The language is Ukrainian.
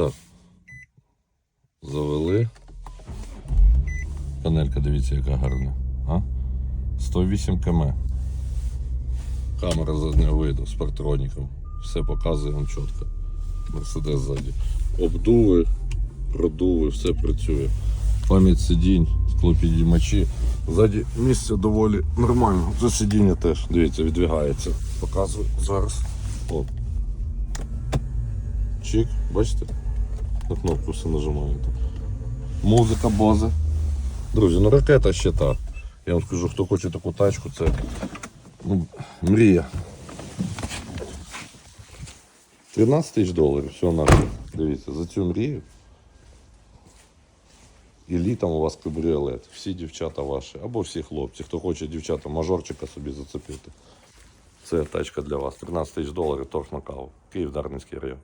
Так. Завели. Панелька, дивіться, яка гарна. А? 108 км. Камера заднього виду з партроніком. Все показує вам чітко. Мерседес ззаді. Обдуви, продуви, все працює. Пам'ять сидінь, склопідіймачі. Ззаді місце доволі нормально. За сидіння теж, дивіться, відвігається. Показую зараз. О. Чик, бачите? На кнопку все нажимаєте. Музика Бозе. Друзі, ну ракета ще та. Я вам скажу, хто хоче таку тачку, це ну, мрія. 13 тисяч доларів, все на Дивіться, за цю мрію. І літом у вас кабріолет. Всі дівчата ваші, або всі хлопці, хто хоче дівчата мажорчика собі зацепити. Це тачка для вас. 13 тисяч доларів торг на каву. Київ Дарницький район.